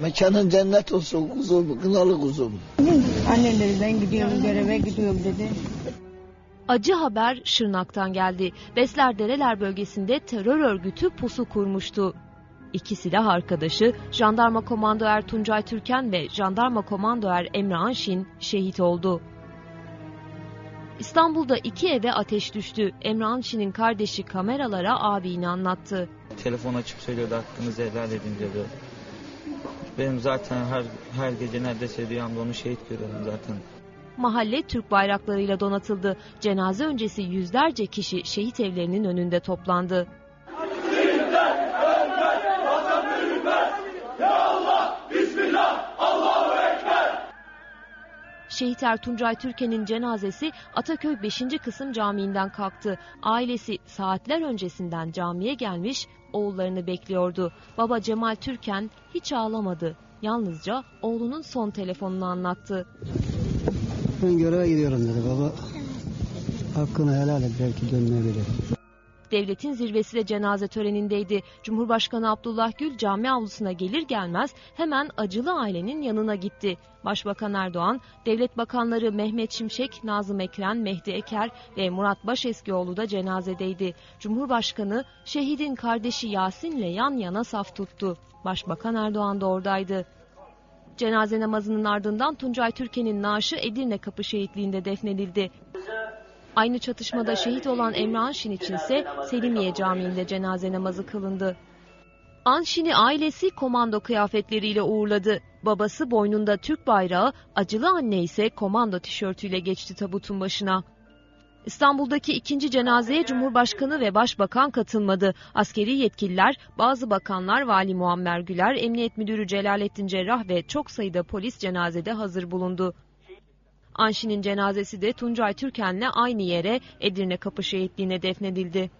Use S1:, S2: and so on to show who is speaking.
S1: Mekanın cennet olsun kuzum, kınalı kuzum.
S2: Anneleri ben gidiyorum göreve gidiyorum dedi.
S3: Acı haber Şırnak'tan geldi. Besler Dereler bölgesinde terör örgütü pusu kurmuştu. İki silah arkadaşı Jandarma Komando Er Tuncay Türken ve Jandarma Komando Er Emre Anşin şehit oldu. İstanbul'da iki eve ateş düştü. Emre Anşin'in kardeşi kameralara abini anlattı.
S4: Telefon açıp söylüyordu hakkınızı helal edin diyordu. Benim zaten her her gece neredeyse rüyamda onu şehit görüyorum zaten.
S3: Mahalle Türk bayraklarıyla donatıldı. Cenaze öncesi yüzlerce kişi şehit evlerinin önünde toplandı. Şehit Ertuncay Türken'in cenazesi Ataköy 5. Kısım Camii'nden kalktı. Ailesi saatler öncesinden camiye gelmiş, oğullarını bekliyordu. Baba Cemal Türken hiç ağlamadı. Yalnızca oğlunun son telefonunu anlattı.
S5: Ben göreve gidiyorum dedi baba. Hakkını helal et belki dönmeyebilir.
S3: Devletin zirvesi de cenaze törenindeydi. Cumhurbaşkanı Abdullah Gül cami avlusuna gelir gelmez hemen acılı ailenin yanına gitti. Başbakan Erdoğan, devlet bakanları Mehmet Şimşek, Nazım Ekren, Mehdi Eker ve Murat Başeskioğlu da cenazedeydi. Cumhurbaşkanı şehidin kardeşi Yasin'le yan yana saf tuttu. Başbakan Erdoğan da oradaydı. Cenaze namazının ardından Tuncay Türken'in naaşı Edirne Kapı Şehitliği'nde defnedildi. Aynı çatışmada şehit olan Emre Anşin için ise Selimiye Camii'nde cenaze namazı kılındı. Anşin'i ailesi komando kıyafetleriyle uğurladı. Babası boynunda Türk bayrağı, acılı anne ise komando tişörtüyle geçti tabutun başına. İstanbul'daki ikinci cenazeye Cumhurbaşkanı ve Başbakan katılmadı. Askeri yetkililer, bazı bakanlar Vali Muammer Güler, Emniyet Müdürü Celalettin Cerrah ve çok sayıda polis cenazede hazır bulundu. Anşin'in cenazesi de Tuncay Türken'le aynı yere Edirne Kapı Şehitliği'ne defnedildi.